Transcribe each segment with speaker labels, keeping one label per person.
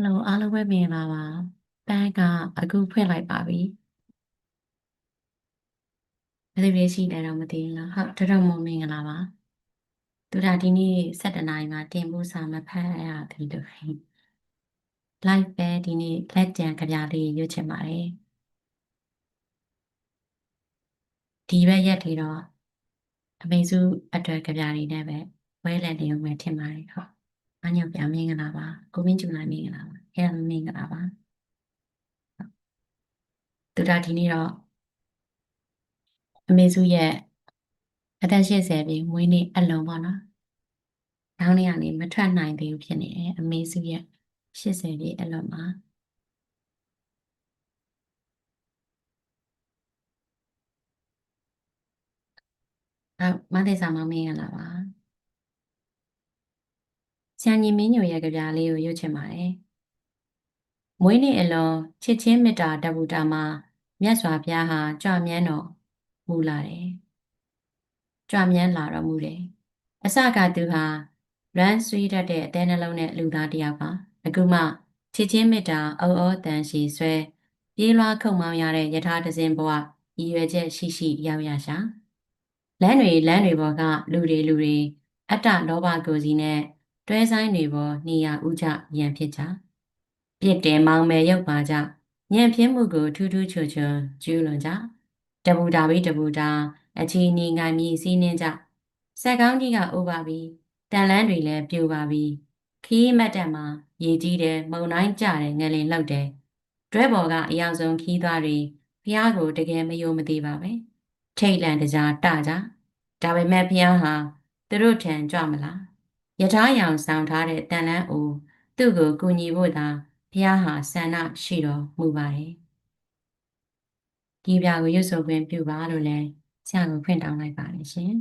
Speaker 1: ဟယ်လိုအားလုံးပဲမင်္ဂလာပါပန်းကအခုဖွင့်လိုက်ပါပြီဘယ်လိုပဲရှိတယ်တော့မသိဘူးလားဟုတ်တော်တော်မမင်္ဂလာပါသူဒါဒီနေ့7နာရီမှာတင်ဖို့စာမဖတ်ရဘူးလို့ live ပဲဒီနေ့လက်ကြံကြပြလေးရွတ်ချင်ပါတယ်ဒီဘက်ရက်တွေတော့အမေစုအတွက်ကြပြလေးနဲ့ပဲဝဲလက်နေုံပဲထင်ပါတယ်ဟုတ် အညောင်ပြမင်္ဂလာပါကိုမင်းကျူလာမင်္ဂလာပါအဲမင်္ဂလာပါသူဒါဒီနေ့တော့အမေစုရဲ့အသက်80ပြည့်မွေးနေ့အလုံးပေါ့နော်။တောင်းနေရနေမထွက်နိုင်သေးဘူးဖြစ်နေတယ်အမေစုရဲ့80ပြည့်အလုံးမှာအဲမသေစာမမင်းရလာပါ။ ဆရာညီမင်းညိုရဲ့ကြပြလေးကိုရွတ်ချင်ပါတယ်။မွေးနေ့အလုံးချစ်ချင်းမေတ္တာတပူတာမှာမြတ်စွာဘုရားဟာကြွမြန်းတော်မူလာတယ်။ကြွမြန်းလာတော်မူတယ်။အစကသူဟာရန်ဆွေးတတ်တဲ့အသေးနှလုံးနဲ့လူသားတစ်ယောက်ပါအခုမှချစ်ချင်းမေတ္တာအောအောတန်ရှိဆွဲပြေးလွှားခုံမောင်းရတဲ့ယထာတစင်ဘဝရည်ရွယ်ချက်ရှိရှိရောက်ရရှာလမ်းတွေလမ်းတွေပေါ်ကလူတွေလူတွေအတ္တလောဘကိုစီနဲ့ တွဲဆိုင်တွေပေါ်နေရဥကြရန်ဖြစ်ကြပြစ်တယ်မောင်မယ်ရုပ်ပါကြညံပြင်းမှုကိုထူးထူးချွန်ချွန်ကျူးလွန်ကြတပူတာပြီးတပူတာအချီနီငိုင်မြည်စီးနှင်းကြစက်ကောင်းကြီးကအိုးပါပြီးတန်လန်းတွေလည်းပြိုပါပြီခီးမတ်တက်မှာရေကြီးတယ်မုံတိုင်းကျတယ်ငလင်လောက်တယ်တွဲပေါ်ကအယောင်ဆုံးခီးသွားတွေဖះကိုတကယ်မယုံမသိပါပဲထိတ်လန့်တကြားတကြဒါပေမဲ့ဖះဟာသူတို့ထံကြွမလား ယထာရောင်ဆောင်ထားတဲ့တန်လန်းအိုသူ့ကိုကူညီဖို့သာဖះဟာဆန္ဒရှိတော်မူပါတယ်ဒီပြကိုရွတ်ဆိုခွင့်ပြုပါလို့လဲဆရာကိုဖွင့်တောင်းလိုက်ပါတယ်ရှင်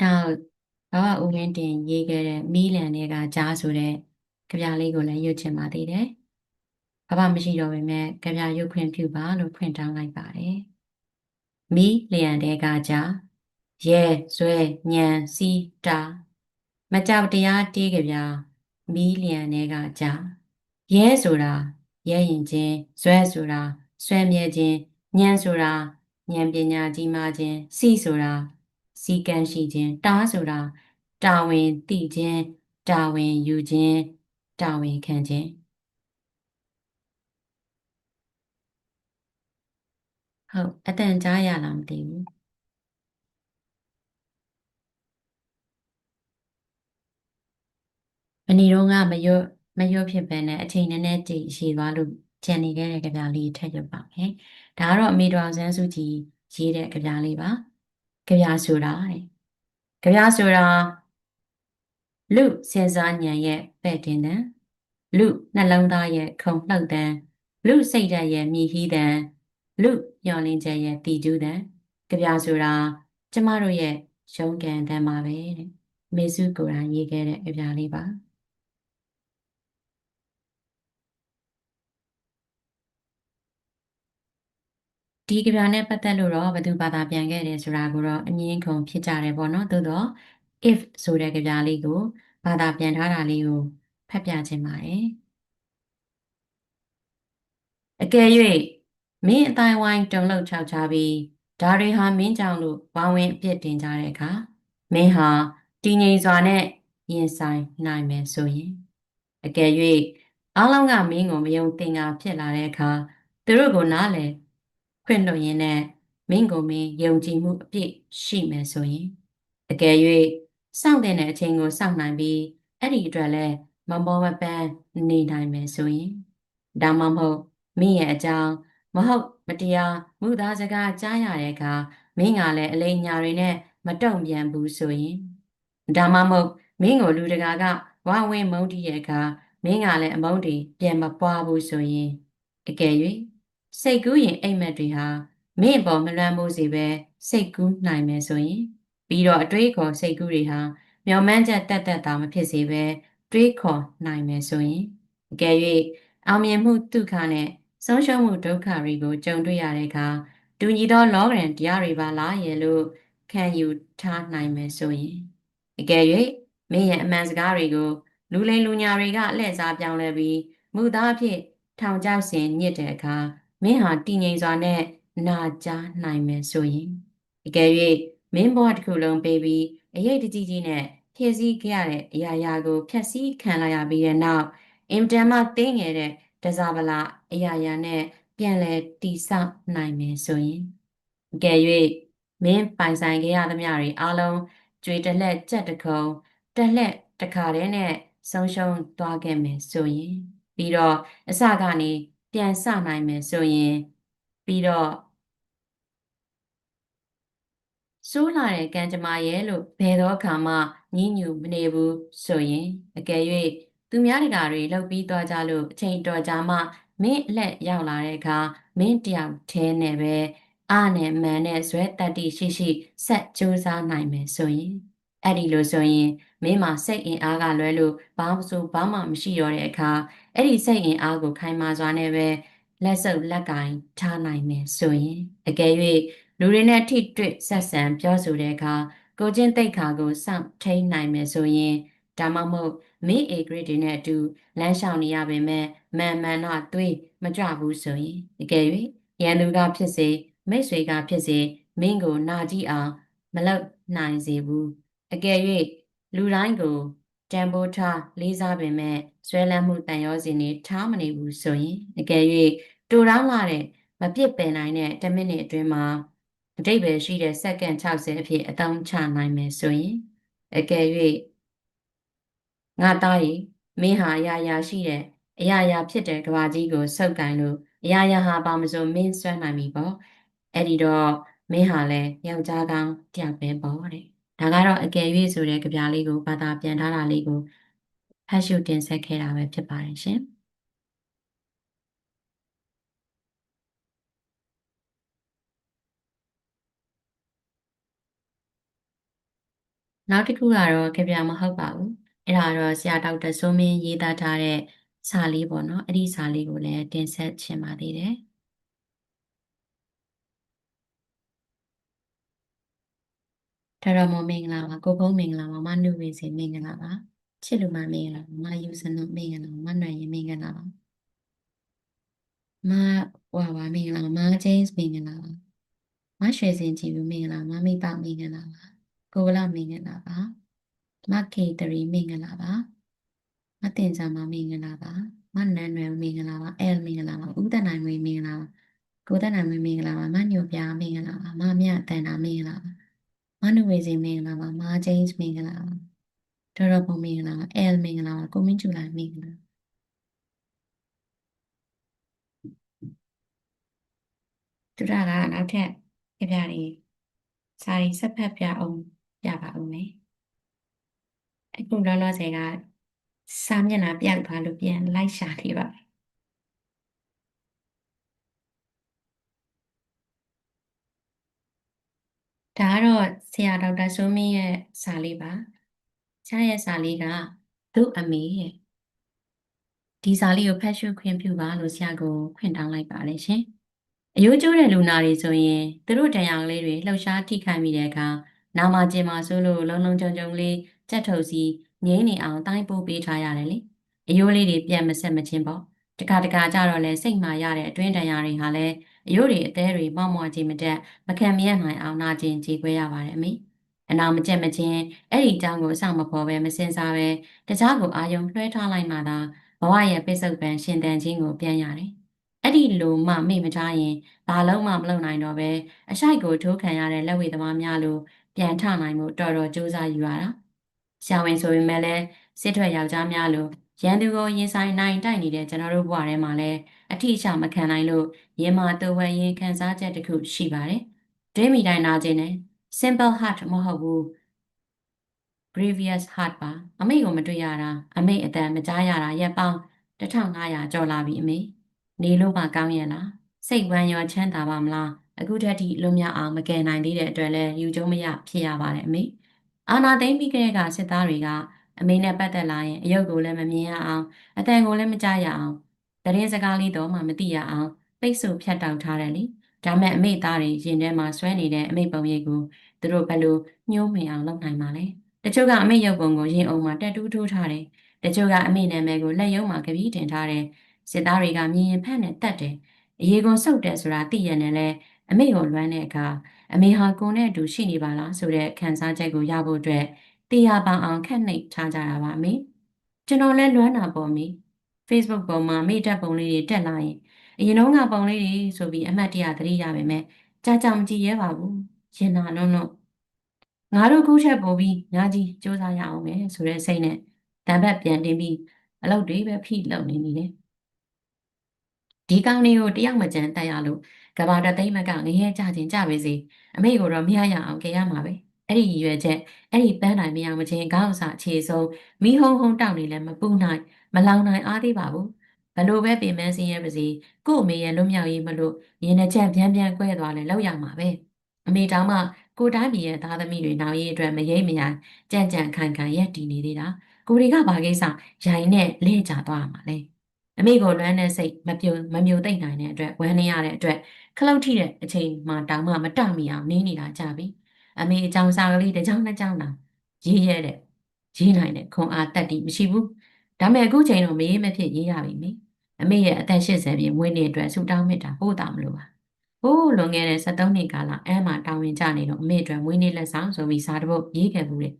Speaker 1: နောက်ဘာဝဦးဝင်းတင်ရေးခဲ့တဲ့မီးလန်တွေကကြားဆိုတဲ့ကြပြလေးကိုလည်းရွတ်ချင်ပါသေးတယ်။ဘာမှမရှိတော့ပေမဲ့ကြပြရွတ်ခွင့်ပြုပါလို့ဖွင့်တောင်းလိုက်ပါတယ်။ မီးလျံတွေကကြားရဲဇွဲညံစီတာမကြောက်တရားတေးကြပြမီးလျံတွေကကြားရဲဆိုတာရဲရင်ချင်းဇွဲဆိုတာဆွဲမြဲခြင်းညံဆိုတာဉာဏ်ပညာကြီးမားခြင်းစီဆိုတာစီကံရှိခြင်းတားဆိုတာတာဝန်သိခြင်းတာဝန်ယူခြင်းတာဝန်ခံခြင်း ဟုတ်အတန်ကြားရလားမသိဘူးမနီတော့ကမရွတ်မရွတ်ဖြစ်ပဲနဲ့အချိန်နည်းနည်းကြည်ရှိသွားလို့ကြံနေခဲ့တဲ့ကြပြလေးထည့်ရွတ်ပါမယ်ဒါကတော့အမေတော်ဆန်းစုကြည်ရေးတဲ့ကြပြလေးပါကြပြဆိုတာတဲ့ကြပြဆိုတာလူစဉ်းစားဉာဏ်ရဲ့ပဲ့တင်တဲ့လူနှလုံးသားရဲ့ခုံလှုပ်တဲ့လူစိတ်ဓာတ်ရဲ့မြည်ဟီးတဲ့ လူညှော်လင်းချက်ရဲ့တည်ကျူးတဲ့ကြပြဆိုတာကျမတို့ရဲ့ရုံးကန်တဲ့မှာပဲတဲ့မေစုကိုယ်တိုင်ရေးခဲ့တဲ့ကြပြလေးပါဒီကြပြနဲ့ပတ်သက်လို့တော့ဘယ်သူဘာသာပြန်ခဲ့တယ်ဆိုတာကိုတော့အငင်းခုန်ဖြစ်ကြတယ်ပေါ့နော်သို့တော့ if ဆိုတဲ့ကြပြလေးကိုဘာသာပြန်ထားတာလေးကိုဖတ်ပြခြင်းပါတယ်အကယ်၍ မင်းအတိုင်းဝိုင်းတုံလောက်ချောက်ချပြီးဒါတွေဟာမင်းကြောင့်လို့ဝါဝင်အပြစ်တင်ကြတဲ့အခါမင်းဟာတည်ငြိမ်စွာနဲ့ရင်ဆိုင်နိုင်မယ်ဆိုရင်အကယ်၍အားလုံးကမင်းကိုမယုံသင်္ကာဖြစ်လာတဲ့အခါသူတို့ကိုနားလည်ခွင့်လွှတ်ရင်းနဲ့မင်းကိုမင်းယုံကြည်မှုအပြည့်ရှိမယ်ဆိုရင်အကယ်၍စောင့်တဲ့အချိန်ကိုစောင့်နိုင်ပြီးအဲ့ဒီအတွက်လည်းမမောမပန်းနေနိုင်မယ်ဆိုရင်ဒါမှမဟုတ်မင်းရဲ့အကြောင်း မဟုတ်မတရားမှုသားစကားကြားရတဲ့အခါမင်းကလည်းအလိညာတွေနဲ့မတုံ့ပြန်ဘူးဆိုရင်ဒါမှမဟုတ်မင်းကိုလူတကာကဝဝင်းမုန်းတီးရဲ့အခါမင်းကလည်းအမုန်းတီပြန်မပွားဘူးဆိုရင်အကယ်၍စိတ်ကူးရင်အိမ်မက်တွေဟာမင်းပေါ်မလွမ်းမိုးစေပဲစိတ်ကူးနိုင်မယ်ဆိုရင်ပြီးတော့အတွေးခေါ်စိတ်ကူးတွေဟာမျော်မှန်းချက်တက်တက်တာမဖြစ်စေပဲတွေးခေါ်နိုင်မယ်ဆိုရင်အကယ်၍အောင်မြင်မှုဒုက္ခနဲ့ ဆုံးရှုံးမှုဒုက္ခတွေကိုကြုံတွေ့ရတဲ့အခါတူညီသောလောကရန်တရားတွေပါလားရဲ့လို့ခံယူထားနိုင်မယ်ဆိုရင်အကယ်၍မင်းရဲ့အမှန်စကားတွေကိုလူလိမ်လူညာတွေကအလှည့်စားပြောင်းလဲပြီးမူသားအဖြစ်ထောင်ချောက်ဆင်ညစ်တဲ့အခါမင်းဟာတည်ငြိမ်စွာနဲ့နာကြားနိုင်မယ်ဆိုရင်အကယ်၍မင်းဘဝတစ်ခုလုံးပေးပြီးအရေးတကြီးကြီးနဲ့ဖြည့်ဆည်းခဲ့ရတဲ့အရာရာကိုဖျက်ဆီးခံလိုက်ရပြီးတဲ့နောက်အင်တန်မှတင်းငယ်တဲ့ တစားပလာအရာရာနဲ့ပြန်လဲတိဆောက်နိုင်မယ်ဆိုရင်အကယ်၍မင်းပိုင်ဆိုင်ခဲ့ရသမျှတွေအလုံးကြွေတလက်ကြက်တခုံတက်လက်တခါတည်းနဲ့ဆုံးရှုံးသွားခဲ့မယ်ဆိုရင်ပြီးတော့အစကနေပြန်ဆနိုင်မယ်ဆိုရင်ပြီးတော့ဆိုးလာတဲ့ကံကြမ္မာရဲ့လို့ဘယ်တော့အခါမှညှဉ်းညူမနေဘူးဆိုရင်အကယ်၍ သူများတကာတွေလှုပ်ပြီးသွားကြလို့အချိန်တော်ကြာမှမင်းအလက်ရောက်လာတဲ့အခါမင်းတယောက်ထဲနဲ့ပဲအားနဲ့မန်နဲ့ဇွဲတတ္တိရှိရှိဆက်ကြိုးစားနိုင်မယ်ဆိုရင်အဲ့ဒီလိုဆိုရင်မင်းမှာစိတ်အင်အားကလွဲလို့ဘာမှဆိုဘာမှမရှိရတဲ့အခါအဲ့ဒီစိတ်အင်အားကိုခိုင်မာစွာနဲ့ပဲလက်စုပ်လက်ကင်ထားနိုင်မယ်ဆိုရင်အကယ်၍လူတွေနဲ့ထိတွေ့ဆက်ဆံပြောဆိုတဲ့အခါကိုချင်းတိတ်ခါကိုစောင့်ထိန်နိုင်မယ်ဆိုရင် ဒါမှမဟုတ်မင်း A grade တွေနဲ့အတူလမ်းလျှောက်နေရပေမဲ့မန်မန်တော့သွေးမကြဘူးဆိုရင်အကယ်၍ရန်သူကဖြစ်စေမိတ်ဆွေကဖြစ်စေမင်းကိုနာကြည့်အောင်မလုပ်နိုင်စေဘူးအကယ်၍လူတိုင်းကိုတန်ဖိုးထားလေးစားပေမဲ့ဆွဲလန်းမှုတန်ရောစင်နေထားမနေဘူးဆိုရင်အကယ်၍တူတောင်းလာတဲ့မပြစ်ပယ်နိုင်တဲ့10မိနစ်အတွင်းမှာအတိတ်ပဲရှိတဲ့စက္ကန့်60အဖြစ်အသုံးချနိုင်မယ်ဆိုရင်အကယ်၍ ငါသားရီမင်းဟာအရာရာရှိတဲ့အရာရာဖြစ်တဲ့ကဘာကြီးကိုစုပ်ကင်လို့အရာရာဟာဘာမဆိုမင်းဆွဲနိုင်ပြီပေါ့အဲ့ဒီတော့မင်းဟာလည်းယောက်ျားကောင်းတယောက်ပဲပေါ့တဲ့ဒါကတော့အကယ်၍ဆိုတဲ့ကြပြားလေးကိုဘာသာပြန်ထားတာလေးကိုဖတ်ရှုတင်ဆက်ခဲ့တာပဲဖြစ်ပါတယ်ရှင်နောက်တစ်ခုကတော့ကြပြမဟုတ်ပါဘူး အဲ့ဒါတော့ဆရာဒေါက်တာစိုးမင်းရေးသားထားတဲ့စာလေးပေါ့နော်အဲ့ဒီစာလေးကိုလည်းတင်ဆက်ချင်ပါသေးတယ်ထရမမင်္ဂလာပါကိုဖုံးမင်္ဂလာပါမနုဝေစီမင်္ဂလာပါချစ်လူမမင်္ဂလာပါမယူစနုမင်္ဂလာပါမနွယ်ရင်မင်္ဂလာပါမဟွာပါမင်္ဂလာပါမဂျိမ်းစ်မင်္ဂလာပါမရွှေစင်ကြည်ဘူးမင်္ဂလာမမိပမင်္ဂလာပါကိုဝလမင်္ဂလာပါ မကေတရီမင်္ဂလာပါမတင်စာမမင်္ဂလာပါမနန်းနွယ်မင်္ဂလာပါအဲလ်မင်္ဂလာပါဦးတနိုင်ဝေမင်္ဂလာပါကိုတနိုင်ဝေမင်္ဂလာပါမညိုပြားမင်္ဂလာပါမမြတန်တာမင်္ဂလာပါမနုဝေစီမင်္ဂလာပါမဂျိမ်းစ်မင်္ဂလာပါဒေါ်ရပုံမင်္ဂလာပါအဲလ်မင်္ဂလာပါကိုမင်းကျူလာမင်္ဂလာသူရကနောက်ထပ်ကြပြတွေစာရီဆက်ဖက်ပြအောင်ပြပါဦးမယ် အခုလောလောဆယ်ကစာမျက်နှာပြောက်သွားလို့ပြန်လိုက်ရှာနေပါဒါကတော့ဆရာဒေါက်တာစိုးမင်းရဲ့စာလေးပါဆရာရဲ့စာလေးကသူ့အမေရဲ့ဒီစာလေးကိုဖတ်ရှုခွင့်ပြုပါလို့ဆရာကိုခွင့်တောင်းလိုက်ပါတယ်ရှင်အယိုးကျိုးတဲ့လူနာတွေဆိုရင်သူတို့တရားလေးတွေလှုပ်ရှားထိခိုက်မိတဲ့အခါနာမကျင်မှာဆိုလို့လုံလုံခြုံခြုံလေး ကြက်ထုတ်စီငိမ့်နေအောင်တိုင်းပို့ပေးထားရတယ်လေအယိုးလေးတွေပြန်မဆက်မချင်းပေါ့တခါတခါကြတော့လဲစိတ်မှာရတဲ့အတွင်းတရားတွေဟာလဲအယိုးတွေအသေးတွေမော့မော့ခြင်းမတက်မခံမရနိုင်အောင်နာကျင်ကြေခွဲရပါတယ်အမေအနာမကျက်မချင်းအဲ့ဒီအကြောင်းကိုအဆောင်မပေါ်ပဲမစင်စားပဲတခြားကိုအာယုံလွှဲထားလိုက်မှသာဘဝရဲ့ပိစုတ်ပန်ရှင်တန်ခြင်းကိုပြန်ရတယ်အဲ့ဒီလိုမှမေ့မထားရင်ဘာလုံးမှမလုပ်နိုင်တော့ပဲအရှိုက်ကိုထိုးခံရတဲ့လက်ဝဲသမားများလိုပြန်ထနိုင်မှုတော်တော်ကြိုးစားယူရတာ။ ရှာဝင်ဆိုပေမဲ့လည်းစစ်ထွက်ယောက်ျားများလိုရန်သူကိုရင်ဆိုင်နိုင်တိုက်နေတဲ့ကျွန်တော်တို့ဘဝထဲမှာလည်းအထီးချမခံနိုင်လို့ရင်မာတူဝဲရင်ခံစားချက်တစ်ခုရှိပါတယ်။ဒွေးမိတိုင်းနာခြင်းနဲ့ simple heart မဟုတ်ဘူး previous heart ပါအမေကိုမတွေ့ရတာအမေအတန်မကြားရတာရက်ပေါင်း1500ကျော်လာပြီအမေနေလို့မှကောင်းရဲ့လားစိတ်ဝမ်းရောချမ်းသာပါမလားအခုထက်ထိလွတ်မြောက်အောင်မကယ်နိုင်သေးတဲ့အတွက်လည်းယူကျုံမရဖြစ်ရပါတယ်အမေ အာနာသိမ့်ပြီးခဲ့တဲ့ကစစ်သားတွေကအမေနဲ့ပတ်သက်လာရင်အယုတ်ကိုလည်းမမြင်ရအောင်အတန်ကိုလည်းမကြားရအောင်တရင်စကားလေးတော့မှမသိရအောင်ပိတ်ဆို့ဖြတ်တောက်ထားတယ်လေဒါမဲ့အမေသားတွေရင်ထဲမှာဆွဲနေတဲ့အမေပုံရိပ်ကိုသူတို့ဘယ်လိုညှိုးမြင်အောင်လုပ်နိုင်မှာလဲတချို့ကအမေရုပ်ပုံကိုရင်အုံမှာတက်တူးထိုးထားတယ်တချို့ကအမေနာမည်ကိုလက်ရုံးမှာကပီးတင်ထားတယ်စစ်သားတွေကမြင်ရင်ဖက်နဲ့တတ်တယ်အရေးကိုစုပ်တယ်ဆိုတာသိရနေလဲ အမေကိုလွမ်းတဲ့အခါအမေဟာကိုနဲ့အတူရှိနေပါလားဆိုတဲ့ခံစားချက်ကိုရဖို့အတွက်တရားပန်အောင်ခက်နှိပ်ထားကြတာပါအမေကျွန်တော်လည်းလွမ်းတာပေါ့မေ Facebook ပေါ်မှာမိတက်ပုံလေးတွေတက်လာရင်အရင်တော့ကပုံလေးတွေဆိုပြီးအမှတ်တရသတိရပါမယ်ကြာကြာမကြည့်ရဲပါဘူးရင်နာလုံးလုံးငါတို့ခုချက်ပို့ပြီးညာကြီးစူးစမ်းရအောင်မယ်ဆိုတဲ့စိတ်နဲ့တံပတ်ပြန်တင်ပြီးအလုပ်တွေပဲဖိလုပ်နေနေတယ်ဒီကောင်လေးကိုတယောက်မကြမ်းတက်ရလို့ ကဘာတသိမ့်မကငရဲကြခြင်းကြပါစေအမေကိုတော့မရရအောင်ကြရမှာပဲအဲ့ဒီရွယ်ချက်အဲ့ဒီပန်းတိုင်မရမချင်းခေါင်းစာအခြေဆုံးမိဟုံဟုံတောက်နေလဲမပူနိုင်မလောင်နိုင်အားသေးပါဘူးဘလို့ပဲပင်မစင်းရဲပါစေကို့အမေရဲ့လွတ်မြောက်ရေးမလို့ရင်းနှချက်ပြန်ပြန်ကွဲသွားလဲလောက်ရမှာပဲအမေတောင်မှကိုတိုင်းပြည်ရဲ့သားသမီးတွေနောက်ရေးအတွက်မရိပ်မရိုင်ကြံ့ကြံ့ခိုင်ခိုင်ရက်တည်နေသေးတာကိုတွေကဘာကိစ္စရိုင်နဲ့လဲကျသွားမှာလဲအမေကိုလွမ်းတဲ့စိတ်မပြုံမမြုံသိမ့်နိုင်တဲ့အတွက်ဝမ်းနေရတဲ့အတွက် ခလုတ်ထိတဲ့အချိန်မှတောင်မှမတမိအောင်နေနေတာကြပြီအမေအကြောင်းစားကလေးတစ်ကြောင်နှစ်ကြောင်တောင်ရေးရဲတဲ့ရေးနိုင်တဲ့ခွန်အားတက်တီမရှိဘူးဒါမဲ့အခုချိန်တော့မရေးမဖြစ်ရေးရပြီမေအမေရဲ့အသက်80ပြည့်မွေးနေ့အတွက်ဆူတောင်းမေတ္တာပို့တာမလို့ပါဟိုးလွန်ခဲ့တဲ့73နှစ်ကာလအဲမှာတောင်းဝင်ကြနေတော့အမေအတွက်မွေးနေ့လက်ဆောင်ဆိုပြီးစာတစ်ပုဒ်ရေးခဲ့ဘူးလေ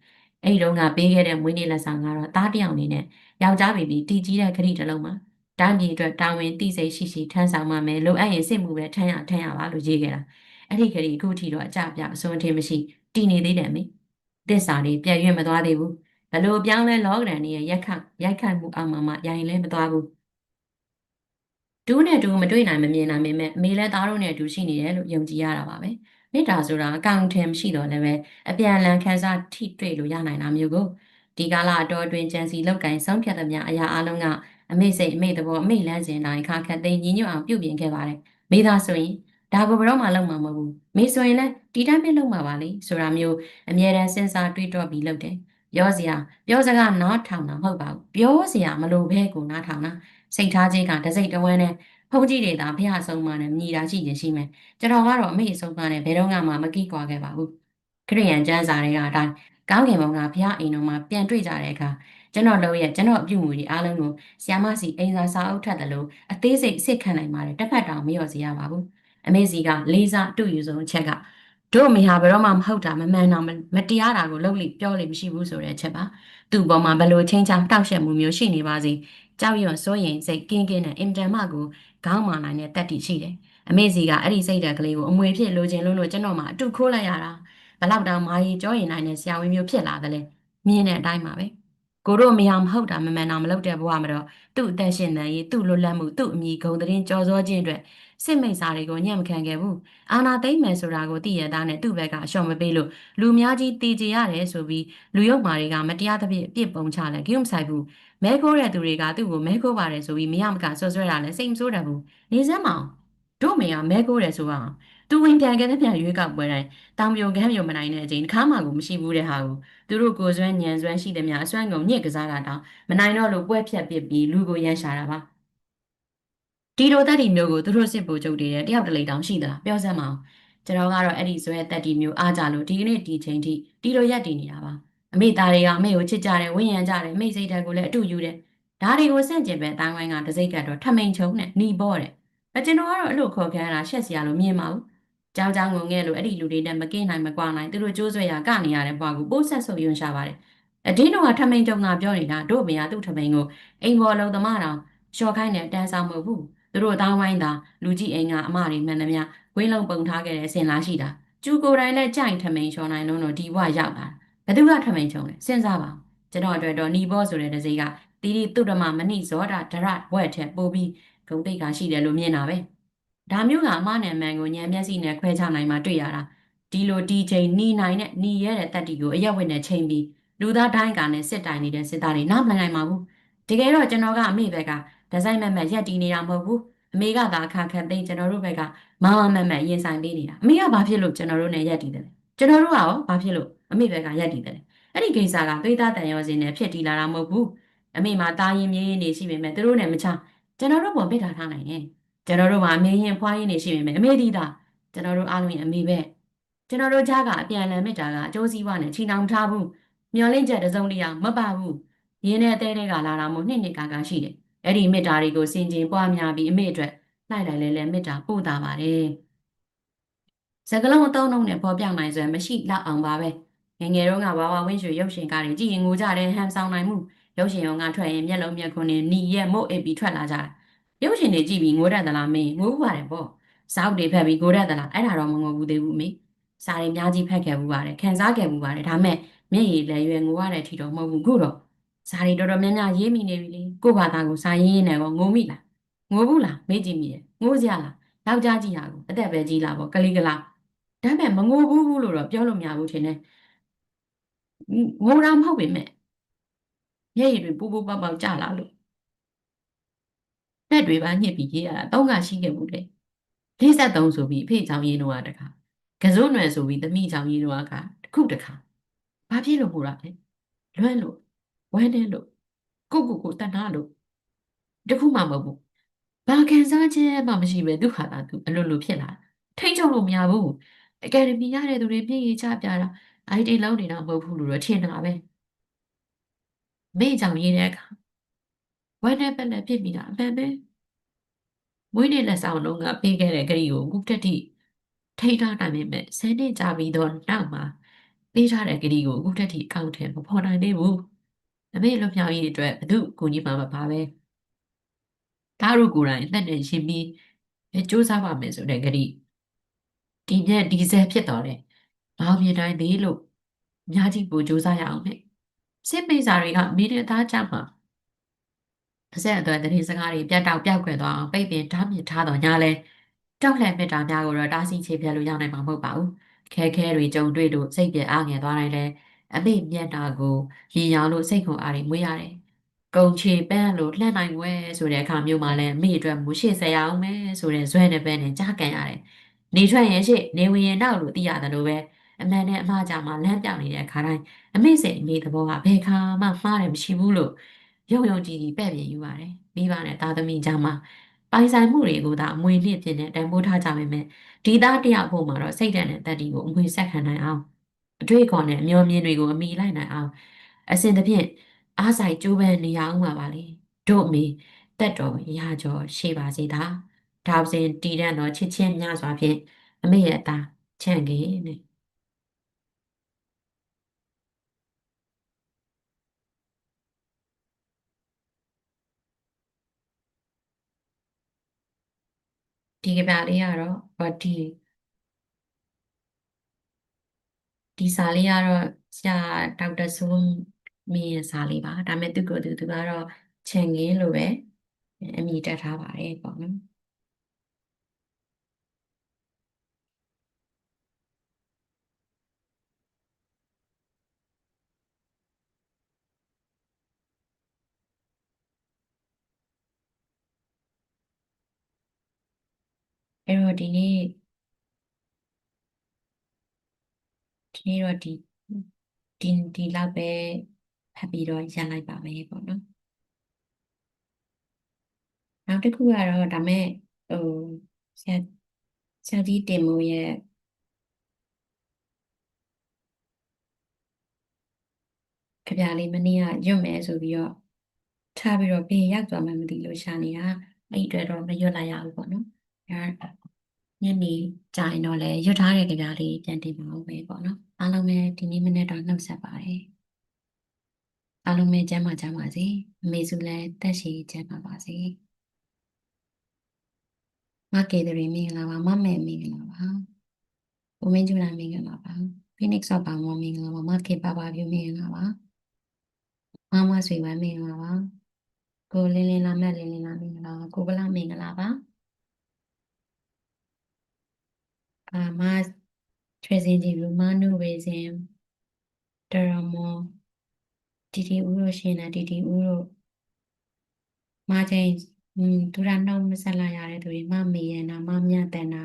Speaker 1: အဲ့ဒီတော့ကပေးခဲ့တဲ့မွေးနေ့လက်ဆောင်ကတော့တားတယောက်အနေနဲ့ယောက်ျားဘီဘီတီကြီးတဲ့ခရီးတစ်လုံးမှာ တိုင်းပြည်အတွက်တာဝန်သိစိတ်ရှိရှိထမ်းဆောင်မှမယ်လိုအပ်ရင်စစ်မှုပဲထမ်းရထမ်းရပါလို့ရေးခဲ့တာအဲ့ဒီခရီးအခုထိတော့အကြပြအစွန်းထင်မရှိတည်နေသေးတယ်မေသစ္စာလေးပြည့်ရွံ့မသွားသေးဘူးဘလို့ပြောင်းလဲလောကဒန်ရဲ့ရက်ခရိုက်ခတ်မှုအောင်မှမှရိုင်လဲမသွားဘူးဒူးနဲ့ဒူးမတွေ့နိုင်မမြင်နိုင်ပေမဲ့အမေလည်းသားတို့နဲ့အတူရှိနေတယ်လို့ယုံကြည်ရတာပါပဲမေတ္တာဆိုတာအကောင်ထင်မရှိတော့လည်းပဲအပြန်အလှန်ခံစားထိတွေ့လို့ရနိုင်တာမျိုးကိုဒီကာလအတော်အတွင်းကြံစီလောက်ကင်ဆုံးဖြတ်သမျှအရာအလုံးက အမေစိတ်အမေသဘောအမေလန်းစင်တိုင်းခါခတ်သိညီညွတ်အောင်ပြုပြင်ခဲ့ပါတယ်မိသားဆိုရင်ဒါကိုဘယ်တော့မှလုပ်မှာမဟုတ်ဘူးမိဆိုရင်လည်းဒီတိုင်းပဲလုပ်မှာပါလေဆိုတာမျိုးအမြဲတမ်းစဉ်းစားတွေးတောပြီးလုပ်တယ်ပြောစရာပြောစကားနားထောင်တာမဟုတ်ပါဘူးပြောစရာမလိုဘဲကိုနားထောင်တာစိတ်ထားခြင်းကတစိတ်တဝန်းနဲ့ဖုန်ကြီးတွေသာဖះဆုံးမနဲ့မြည်တာရှိရင်ရှိမယ်ကျွန်တော်ကတော့အမေအဆုံးမနဲ့ဘယ်တော့မှမကီးကွာခဲ့ပါဘူးခရိယန်ကျမ်းစာတွေကအတိုင်းကောင်းကင်ဘုံကဖះအိမ်တော်မှာပြန်တွေ့ကြတဲ့အခါ ကျွန်တော်လုပ်ရဲ့ကျွန်တော်အပြုမူတွေအားလုံးကိုဆီယာမစီအိမ်သာစာအုပ်ထက်တယ်လို့အသေးစိတ်စစ်ခံနိုင်ပါတယ်တစ်ဖက်တောင်မလျော့စေရပါဘူးအမေစီကလေးစားအတူယူဆုံးအချက်ကတို့မိဟာဘယ်တော့မှမဟုတ်တာမမှန်တာမတရားတာကိုလုပ်လိပြောလိမရှိဘူးဆိုတဲ့အချက်ပါသူ့ပေါ်မှာဘလို့ချင်းချောင်းတောက်ရှက်မှုမျိုးရှိနေပါစေကြောက်ရွံ့စိုးရင်စိတ်ကင်းကင်းနဲ့အင်တန်မှကိုခေါင်းမာနိုင်တဲ့တက်တီရှိတယ်အမေစီကအဲ့ဒီစိတ်ဓာတ်ကလေးကိုအမွေဖြစ်လိုချင်လို့လို့ကျွန်တော်မှအတူခိုးလိုက်ရတာဘလောက်တောင်မာကြီးကြောရင်နိုင်တဲ့ဆရာဝန်မျိုးဖြစ်လာတယ်လေမြင်တဲ့အတိုင်းပါပဲ ကိုတို့မရမဟုတ်တာမမှန်တာမလုပ်တဲ့ဘဝမှာတော့သူ့အသက်ရှင်နေရေးသူ့လွတ်လပ်မှုသူ့အမိဂုံတရင်ကြော်စောခြင်းအတွက်စစ်မိတ်စာတွေကိုညံ့မခံခဲ့ဘူးအာနာသိမ့်မယ်ဆိုတာကိုသိရသားနဲ့သူ့ဘက်ကအရှော့မပေးလို့လူများကြီးတည်ကြရတယ်ဆိုပြီးလူရုပ်မာတွေကမတရားသဖြင့်အပြစ်ပုံချလဲဂိမ်းဆိုင်ဘူးမဲခိုးတဲ့သူတွေကသူ့ကိုမဲခိုးပါတယ်ဆိုပြီးမရမကဆွဆွဲတာလဲစိတ်မဆိုးတယ်ဘူးနေစမ်းမအောင်တို့မေကမဲခိုးတယ်ဆိုအောင် သူဝင်ပြန်ခဲ့တဲ့ပြန်ရွေးကောက်ပွဲတိုင်းတောင်ပြိုကမ်းပြိုမနိုင်တဲ့အချိန်တစ်ခါမှကိုမရှိဘူးတဲ့ဟာကိုသူတို့ကိုစွမ်းညံစွမ်းရှိတဲ့များအစွမ်းကုန်ညစ်ကစားတာတောင်မနိုင်တော့လို့ပွဲဖြတ်ပစ်ပြီးလူကိုရမ်းရှာတာပါဒီလိုတက်တီမျိုးကိုသူတို့စစ်ဗိုလ်ချုပ်တွေတဲ့တယောက်တလေတောင်ရှိသလားပြောစမ်းမအောင်ကျွန်တော်ကတော့အဲ့ဒီဇွဲတက်တီမျိုးအားကြလို့ဒီကနေ့ဒီချိန်ထိဒီလိုရက်တည်နေတာပါအမေသားတွေကအမေကိုချစ်ကြတယ်ဝင့်ရံကြတယ်မိစိတ်ဓာတ်ကိုလည်းအတူယူတယ်ဒါတွေကိုစန့်ကျင်ပဲအတိုင်းဝိုင်းကတစိတ်ကတော့ထမိန်ချုံနဲ့နှီးပေါ်တယ်အကျွန်တော်ကတော့အဲ့လိုခေါ်ခံရတာရှက်စရာလို့မြင်ပါဘူး ကြောင်းကြောင်းငုံငဲလို့အဲ့ဒီလူတွေနဲ့မကင်းနိုင်မကွာနိုင်သူတို့ကြိုးဆွဲရကနေရတဲ့ဘွားကိုပိုးဆက်ဆုပ်ယွန်းရှာပါတယ်အဒင်းတော်ကထမိန်ကြုံကပြောနေတာတို့မယားသူ့ထမိန်ကိုအိမ်ပေါ်လုံးသမားတော်လျှော်ခိုင်းတဲ့အတန်းဆောင်မဟုတ်ဘူးသူတို့အသားဝိုင်းသာလူကြီးအိမ်ကအမတွေမှန်သမျှဝင်းလုံးပုံထားခဲ့တဲ့ဆင်လားရှိတာကျူကိုယ်တိုင်လည်းကြိုင်ထမိန်လျှော်နိုင်လုံးတော့ဒီဘွားရောက်လာဘယ်သူကထမိန်ချုံလဲစဉ်းစားပါကျွန်တော်အတွက်တော့နီဘောဆိုတဲ့တစိကတီတီတုဒ္ဓမမဏိဇောတာဒရဝက်ထက်ပို့ပြီးဂုံတိတ်ကရှိတယ်လို့မြင်တာပဲ ဒါမျိုးကအမနဲ့မန်ကိုညံမျက်စိနဲ့ခွဲခြားနိုင်မှတွေ့ရတာဒီလိုဒီချိန်နီနိုင်နဲ့နီရဲတဲ့တက်တီကိုအရက်ဝက်နဲ့ချိန်ပြီးလူသားတိုင်းကနဲ့စစ်တိုင်နေတဲ့စစ်သားတွေနားမလည်နိုင်ပါဘူးတကယ်တော့ကျွန်တော်ကအမေဘက်ကဒီဇိုင်းမက်မက်ရက်တီနေတာမဟုတ်ဘူးအမေကသာအခါခက်သိကျွန်တော်တို့ဘက်ကမမမက်မက်ရင်ဆိုင်ပေးနေတာအမေကဘာဖြစ်လို့ကျွန်တော်တို့နဲ့ရက်တီတယ်လဲကျွန်တော်တို့ကရောဘာဖြစ်လို့အမေဘက်ကရက်တီတယ်လဲအဲ့ဒီကိစ္စကသွေးသားတန်ရောစင်နဲ့ဖြစ်တီလာတာမဟုတ်ဘူးအမေမှာတာရင်မြေးရင်နေရှိပေမဲ့သူတို့နဲ့မချကျွန်တော်တို့ပေါ်ပိတ်ထားထားနိုင်တယ် ကျွန်တော်တို့မှာအမေရင်ဖွားရင်နေရှိပေမဲ့အမေဒီတာကျွန်တော်တို့အားလုံးရဲ့အမေပဲကျွန်တော်တို့ကြားကအပြန်အလှန်မေတ္တာကအကျိုးစီးပွားနဲ့ချီနှောင်ထားဘူးမျောလင့်ချက်တစ်စုံတစ်ရာမပါဘူးရင်းနဲ့အသေးတွေကလာတာမို့နှစ်နှစ်ကာကာရှိတယ်အဲ့ဒီမေတ္တာတွေကိုစင်ကြင်ပွားများပြီးအမေအတွက်လိုက်လိုက်လဲလဲမေတ္တာပို့တာပါတယ်စကလုံးအသုံးလုံးနဲ့ပေါ်ပြနိုင်စွာမရှိလောက်အောင်ပါပဲငယ်ငယ်တုန်းကဝါဝဝင်းရွှေရုပ်ရှင်ကားတွေကြည့်ရင်ငိုကြတယ်ဟန်ဆောင်နိုင်မှုရုပ်ရှင်ရောကထွက်ရင်မျက်လုံးမျက်ခွန်းနဲ့နီရက်မုတ်အိပ်ပြီးထွက်လာကြတာ ရုပ်ရှင်တွေကြည့်ပြီးငိုတတ်သလားမင်းငိုးပါတယ်ပေါ့စောက်တွေဖက်ပြီးငိုတတ်သလားအဲ့ဒါတော့မငိုဘူးသေးဘူးမေစာတွေအများကြီးဖက်ခဲ့ဘူးပါတယ်ခံစားခဲ့ဘူးပါတယ်ဒါမဲ့မျက်ရည်လည်းရွယ်ငိုရတဲ့အထိတော့မဟုတ်ဘူးခုတော့စာတွေတော်တော်များများရေးမိနေပြီလေကို့ဘာသာကိုစာရင်းရင်းနဲ့ကောငိုမိလားငိုဘူးလားမေ့ကြည့်မိတယ်ငိုစရာလားယောက်ျားကြီးဟာကိုအသက်ပဲကြီးလာပေါ့ကလေးကလားဒါပေမဲ့မငိုဘူးဘူးလို့တော့ပြောလို့မရဘူးထင်တယ်ငိုတာမဟုတ်ပေမဲ့မျက်ရည်တွေပူပူပေါက်ပေါက်ကျလာလို့ တက်တွေပါညှစ်ပြီးရေးရတာတော့ကရှိခဲ့ဘူးလေ53ဆိုပြီးအဖေချောင်းရေးတော့တခါကစုံနယ်ဆိုပြီးသမီးချောင်းရေးတော့ကတစ်ခုတခါဘာဖြစ်လို့ဟိုတာလဲလွမ်းလို့ဝမ်းနေလို့ကိုကိုကိုတဏှာလို့တခုမှမဟုတ်ဘူးဘာခံစားချက်မှမရှိပဲသူဟာတာသူအလိုလိုဖြစ်လာထိတ်ချုပ်လို့မရဘူးအကယ်ဒမီရတဲ့သူတွေပြည်ရေးချပြတာအိုက်တိလုံးနေတာမဟုတ်ဘူးလို့တော့ထင်တာပဲမိကြောင်ရေးတဲ့အခါ ဝမ်းနဲ့ပက်လက်ဖြစ်မိတာအမှန်ပဲမွေးနေ့လက်ဆောင်လုံးကပေးခဲ့တဲ့ဂရီကိုအခုတက်တိထိထားနိုင်ပေမဲ့ဆယ်နှစ်ကြာပြီးတော့နောက်မှာပေးထားတဲ့ဂရီကိုအခုတက်တိအကောင့်ထဲမဖော်နိုင်သေးဘူးအမေလွတ်မြောက်ရေးအတွက်ဘု து ကိုကြီးမှာမပါပဲဒါတို့ကိုယ်တိုင်အသက်နဲ့ရှင်ပြီးစူးစမ်းပါမယ်ဆိုတဲ့ဂရီဒီညက်ဒီဇယ်ဖြစ်တော့တယ်ဘာမြင်တိုင်းသေးလို့အများကြီးပိုစူးစမ်းရအောင်မယ်စစ်ပိစာတွေကမိတဲ့သားကြမှာ အဆက်အသွယ်သတင်းစကားတွေပြတ်တောက်ပြောက်ကွယ်သွားအောင်ပိတ်ပင်ဓာတ်မြစ်ထားတော့ညာလဲတောက်လှဲ့မြစ်တာများကိုတော့တားဆီးချေပြလို့ရနိုင်မှာမဟုတ်ပါဘူးခဲခဲတွေကြုံတွေ့လို့စိတ်ပြအားငယ်သွားတိုင်းလဲအမေမျက်နာကိုရင်ရောင်လို့စိတ်ခွန်အားတွေမွေးရတယ်ကုံချေပန်းလို့လှန့်နိုင်ွယ်ဆိုတဲ့အခါမျိုးမှာလဲမိအတွက်မူရှိဆရာအောင်မယ်ဆိုတဲ့ဇွဲနဲ့ပဲနဲ့ကြားကန်ရတယ်နေထွက်ရင်ရှိနေဝင်ရင်နောက်လို့သိရတယ်လို့ပဲအမှန်နဲ့အမှားကြမှာလမ်းပြောင်နေတဲ့အခါတိုင်းအမေစိတ်အမေသဘောကဘယ်ခါမှမှားတယ်မရှိဘူးလို့ ယုံယုံကြည်ကြည်ပဲ့ပြင်ယူပါတယ်မိဘနဲ့သားသမီးကြားမှာပိုင်ဆိုင်မှုတွေကိုသာအမွေနှစ်ဖြစ်နေတန်ဖိုးထားကြပေမဲ့ဒီသားတယောက်ဖို့မှာတော့စိတ်ဓာတ်နဲ့တတ္တိကိုအမွေဆက်ခံနိုင်အောင်အတွေ့အခေါ်နဲ့အမျော်မြင်တွေကိုအမိလိုက်နိုင်အောင်အစဉ်တစ်ဖြင့်အားဆိုင်ကြိုးပမ်းနေရအောင်ပါပါလေတို့အမေတက်တော်ရာကျော်ရှိပါစေသာဒါစဉ်တည်တံ့သောချစ်ချင်းများစွာဖြင့်အမေရဲ့အသားချန့်ကေနဲ့ ဒီကပြလေးကတော့ဟောဒီဒီစာလေးကတော့ဆရာဒေါက်တာစိုးမင်းရဲ့စာလေးပါဒါပေမဲ့သူကသူသူကတော့ချန်ငင်းလို့ပဲအမည်တက်ထားပါတယ်ပေါ့နော် အဲ့တော့ဒီနေ့ဒီနေ့တော့ဒီဒီဒီလောက်ပဲဖတ်ပြီးတော့ရန်လိုက်ပါမယ်ပေါ့နော်နောက်တစ်ခုကတော့ဒါမဲ့ဟိုဆရာဆရာကြီးတင်မိုးရဲ့ကြပြလေးမနေ့ကရွတ်မယ်ဆိုပြီးတော့ထားပြီးတော့ဘယ်ရောက်သွားမှမသိလို့ရှာနေတာအဲ့ဒီအတွက်တော့မရွတ်လိုက်ရဘူးပေါ့နော်အဲ ညနေကြာရင်တော့လည်းရွတ်ထားတဲ့ကြပြလေးပြန်တင်ပါဦးပဲပေါ့နော်အားလုံးပဲဒီနေ့မနေ့တော့နှုတ်ဆက်ပါတယ်အားလုံးပဲကျမ်းမာကျမ်းပါစေအမေစုလည်းတက်ရှိကျမ်းပါပါစေမကေတရီမင်္ဂလာပါမမဲမင်္ဂလာပါကိုမင်းကျူလာမင်္ဂလာပါဖိနစ်ဆော့ပါမောမင်္ဂလာပါမကေပါပါပြူမင်္ဂလာပါမမဆွေဝမ်းမင်္ဂလာပါကိုလင်းလင်းလာမက်လင်းလင်းလာမင်္ဂလာပါကိုကလာမင်္ဂလာပါ အာမထွေစင်ဒီလူမနုဝေစင်တရမောတီတီဦးလို့ရှင်နဲ့တီတီဦးလို့မချင်းอืมဒူရနှုံးမဆက်လာရတဲ့သူတွေမမေရနာမမြတ်တန်နာ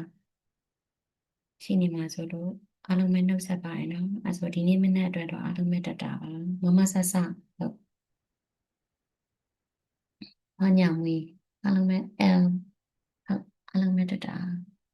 Speaker 1: ရှိနေမှာဆိုလို့အားလုံးပဲနှုတ်ဆက်ပါတယ်နော်အဲဆိုဒီနေ့မနေ့အတွက်တော့အားလုံးပဲတက်တာပါမမဆဆဟုတ်အညာမွေအားလုံးပဲ L ဟုတ်အားလုံးပဲတက်တာ